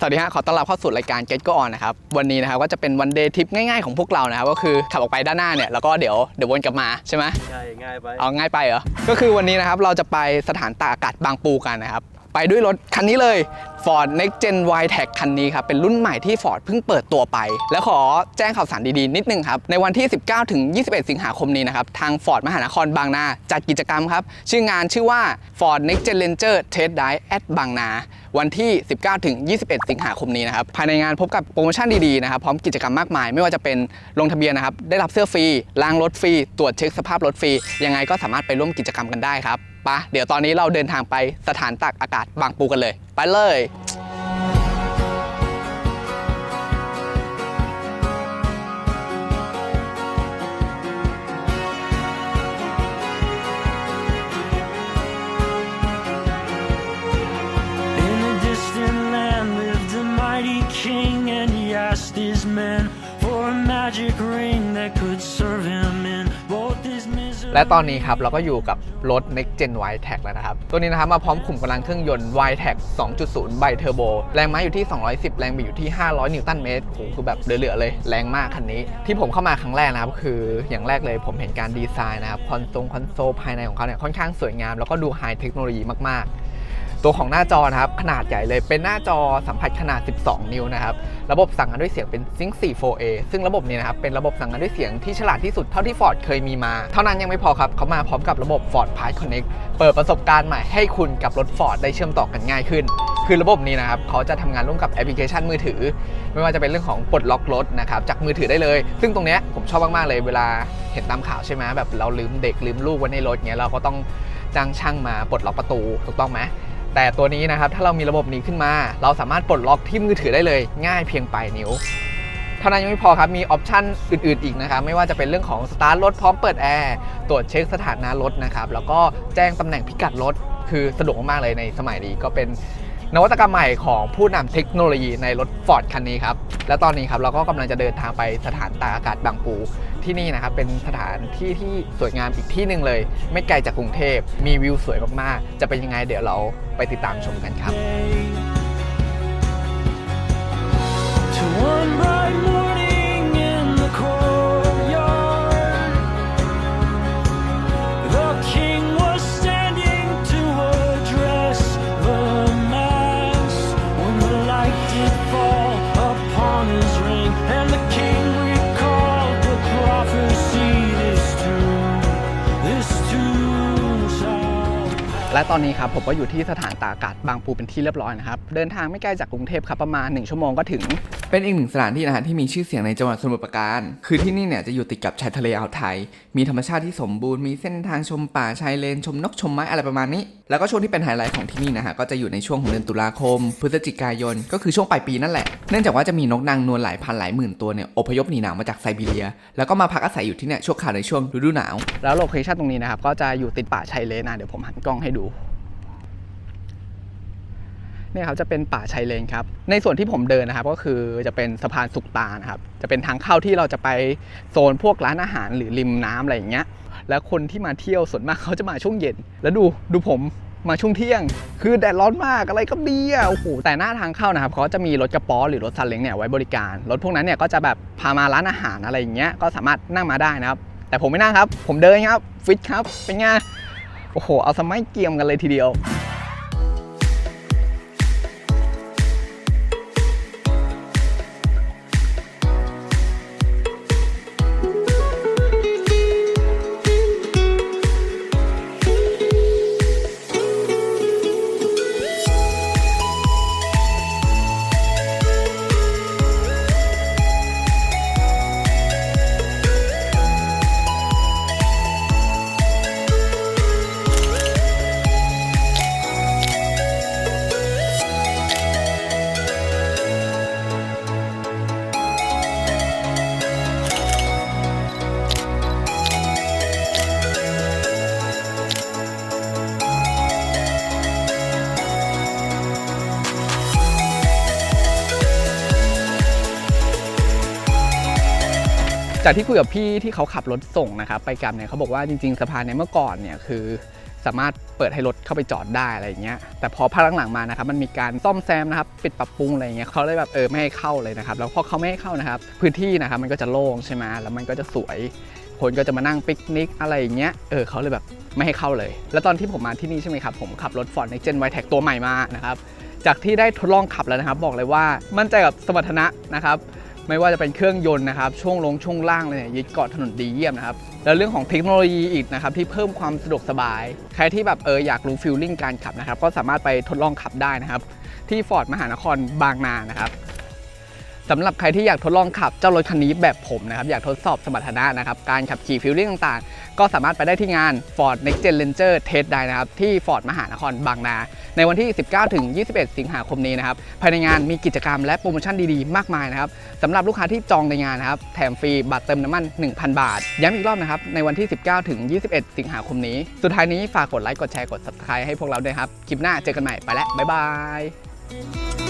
สวัสดีฮะขอต้อนรับเข้าสู่รายการ Get Go On นะครับ วันนี้นะครับก็จะเป็นวันเดย์ทริปง่ายๆของพวกเรานะครับก็คือขับออกไปด้านหน้าเนี่ยแล้วก็เดี๋ยวเดี๋ยววนกลับมาใช่ไหมง่ายง่ายไปเอาง่ายไปเหรอ ก็คือวันนี้นะครับเราจะไปสถานตากอากาศบางปูกันนะครับ ไปด้วยรถคันนี้เลย Ford Next Gen Y Tech คันนี้ครับ เป็นรุ่นใหม่ที่ Ford เพิ่งเปิดตัวไป แล้วขอแจ้งข่าวสารดีๆ นิดนึงครับ ในวันที่ 19 ถึง 21 สิงหาคมนี้นะครับ ทาง Ford มหานครบางนา จัดกิจกรรมครับ ชื่องานชื่อว่า Ford Next Gen Ranger Test Drive at บางนา วันที่ 19 ถึง 21 สิงหาคมนี้นะครับ ภายในงานพบกับโปรโมชั่นดีๆนะครับ พร้อมกิจกรรมมากมาย ไม่ว่าจะเป็นลงทะเบียนนะครับ ได้รับเสื้อฟรี ล้างรถฟรี ตรวจเช็คสภาพรถฟรี ยังไงก็สามารถไปร่วมกิจกรรมกันได้ครับปะเดี๋ยวตอนนี้เราเดินทางไปสถานตากอากาศบางปูกันเลย ไปเลย และตอนนี้ครับเราก็อยู่กับรถ Next Gen Y Tech แล้วนะครับ ตัวนี้นะครับมาพร้อมขุมกำลังเครื่องยนต์ Y Tech 2.0 ไบเทอร์โบ แรงม้าอยู่ที่ 210 แรงบิดอยู่ที่ 500 นิวตันเมตรโหคือแบบเหลือๆเลย แรงมากคันนี้ ที่ผมเข้ามาครั้งแรกนะครับ คืออย่างแรกเลยผมเห็นการดีไซน์นะครับ คอนโซลคอนโซลภายในของเขาเนี่ยค่อนข้างสวยงาม แล้วก็ดูไฮเทคโนโลยีมากๆ ตัวของหน้าจอนะครับขนาดใหญ่เลยเป็นหน้าจอสัมผัสขนาด 12 นิ้วนะครับระบบสั่งงานด้วยเสียงเป็น Sync 4 4A ซึ่งระบบนี้นะครับเป็นระบบสั่งงานด้วยเสียงที่ฉลาดที่สุดเท่าที่ Ford เคยมีมา เท่านั้นยังไม่พอครับเขามาพร้อมกับระบบ Ford Pass Connect เปิดประสบการณ์ใหม่ให้คุณกับรถ Ford ได้เชื่อมต่อกันง่ายขึ้น คือระบบนี้นะครับเขาจะทำงานร่วมกับแอปพลิเคชันมือถือ ไม่ว่าจะเป็นเรื่องของปลดล็อกรถนะครับจากมือถือได้เลย ซึ่งตรงเนี้ยผมชอบมากๆเลยเวลาเห็นตามข่าวใช่ไหมแบบเราลืมเด็กลืมลูกไว้ในรถเงี้ยเราก็ต้องจ้างช่างมาปลดล็อกประตูถูกต้องไหม แต่ตัวนี้นะครับถ้าเรามีระบบนี้ขึ้นมา เราสามารถปลดล็อกที่มือถือได้เลย ง่ายเพียงปลายนิ้วเท่านั้นยังไม่พอครับมีออปชันอื่นๆอีกนะครับไม่ว่าจะเป็นเรื่องของสตาร์ทรถพร้อมเปิดแอร์ตรวจเช็คสถานะรถนะครับแล้วก็แจ้งตำแหน่งพิกัดรถคือสะดวกมากๆเลยในสมัยนี้ก็เป็น นวัตกรรมใหม่ของผู้นำเทคโนโลยีในรถ Ford คันนี้ครับ และตอนนี้ครับเราก็กำลังจะเดินทางไปสถานตากอากาศบางปูที่นี่นะครับเป็นสถานที่ที่สวยงามอีกที่หนึ่งเลย ไม่ไกลจากกรุงเทพมีวิวสวยมากๆ จะเป็นยังไงเดี๋ยวเราไปติดตามชมกันครับ this และตอนนี้ครับผมก็อยู่ที่สถานตากอากาศบางปูเป็นที่เรียบร้อยนะครับ เดินทางไม่ไกลจากกรุงเทพครับประมาณ 1 ชั่วโมงก็ถึง เป็นอีกหนึ่งสถานที่นะฮะที่มีชื่อเสียงในจังหวัดสมุทรปราการ คือที่นี่เนี่ยจะอยู่ติดกับชายทะเลอ่าวไทย มีธรรมชาติที่สมบูรณ์มีเส้นทางชมป่าชายเลนชมนกชมไม้อะไรประมาณนี้ แล้วก็ช่วงที่เป็นไฮไลท์ของที่นี่นะฮะก็จะอยู่ในช่วงของเดือนตุลาคม พฤศจิกายน ก็คือช่วงปลายปีนั่นแหละเนื่องจากว่าจะมีนกนางนวลหลายพันหลายหมื่นตัวเนี่ยอพยพหนีหนาวมาจากไซบีเรีย แล้วก็มาพักอาศัยอยู่ที่เนี่ยชั่วคราวในช่วงฤดูหนาว แล้วโลเคชั่นตรงนี้นะครับก็จะอยู่ติดป่าชายเลนนะเดี๋ยวผมหันกล้องให้ดูเนี่ยครับจะเป็นป่าชายเลนครับ ในส่วนที่ผมเดินนะครับ ก็คือจะเป็นสะพานสุกตานะครับ จะเป็นทางเข้าที่เราจะไปโซนพวกร้านอาหารหรือริมน้ำอะไรอย่างเงี้ย แล้วคนที่มาเที่ยวส่วนมากเขาจะมาช่วงเย็น แล้วดูดูผมมาช่วงเที่ยง คือแดดร้อนมากอะไรก็ดีอะโอ้โหแต่หน้าทางเข้านะครับเขาจะมีรถกระป๋อหรือรถซาเล้งเนี่ยไว้บริการ รถพวกนั้นเนี่ยก็จะแบบพามาร้านอาหารอะไรอย่างเงี้ยก็สามารถนั่งมาได้นะครับ แต่ผมไม่นั่งครับ ผมเดินครับฟิตครับเป็นไง โอ้โห เอาสมัยเกียมกันเลยทีเดียว จากที่คุยกับพี่ที่เขาขับรถส่งนะครับไปกลับเนี่ยเขาบอกว่าจริง ๆสะพานเนี่ยเมื่อก่อนเนี่ยคือ สามารถเปิดให้รถเข้าไปจอดได้อะไรอย่างเงี้ยแต่พอภาคหลังๆมานะครับมันมีการซ่อมแซมนะครับปิดปรับปรุงอะไรเงี้ยเขาเลยแบบเออไม่ให้เข้าเลยนะครับแล้วพอเขาไม่ให้เข้านะครับพื้นที่นะครับมันก็จะโล่งใช่ไหมแล้วมันก็จะสวยคนก็จะมานั่งปิกนิกอะไรอย่างเงี้ย เออเขาเลยแบบไม่ให้เข้าเลย แล้วตอนที่ผมมาที่นี่ใช่ไหมครับ ผมขับรถ Ford Next Gen Y Tech ตัวใหม่มานะครับ จากที่ได้ทดลองขับแล้วนะครับ บอกเลยว่ามั่นใจกับสมรรถนะนะครับ ไม่ว่าจะเป็นเครื่องยนต์นะครับช่วงลงช่วงล่างเลยเนี่ยยึดเกาะถนนดีเยี่ยมนะครับแล้วเรื่องของเทคโนโลยีอีกนะครับที่เพิ่มความสะดวกสบาย ใครที่แบบเอออยากรู้ฟิลลิ่งการขับนะครับก็สามารถไปทดลองขับได้นะครับที่ฟอร์ดมหานครบางนานะครับ สำหรับใครที่อยากทดลองขับเจ้ารถคันนี้แบบผมนะครับอยากทดสอบสมรรถนะนะครับการขับขี่ฟิลลิ่งต่างๆ ก็สามารถไปได้ที่งาน Ford Next Gen Ranger Test Drive นะครับที่ Ford มหานครบางนา ในวันที่ 19ถึง21 สิงหาคมนี้นะครับภายในงานมีกิจกรรมและโปรโมชั่นดีๆ มากมายนะครับสำหรับลูกค้าที่จองในงานนะครับแถมฟรีบัตรเติมน้ำมัน 1,000 บาท ย้ำอีกรอบนะครับในวันที่ 19ถึง21 สิงหาคมนี้ สุดท้ายนี้ฝากกดไลค์กดแชร์กด subscribe ให้พวกเราด้วยครับคลิปหน้าเจอกันใหม่ไปแล้วบ๊ายบาย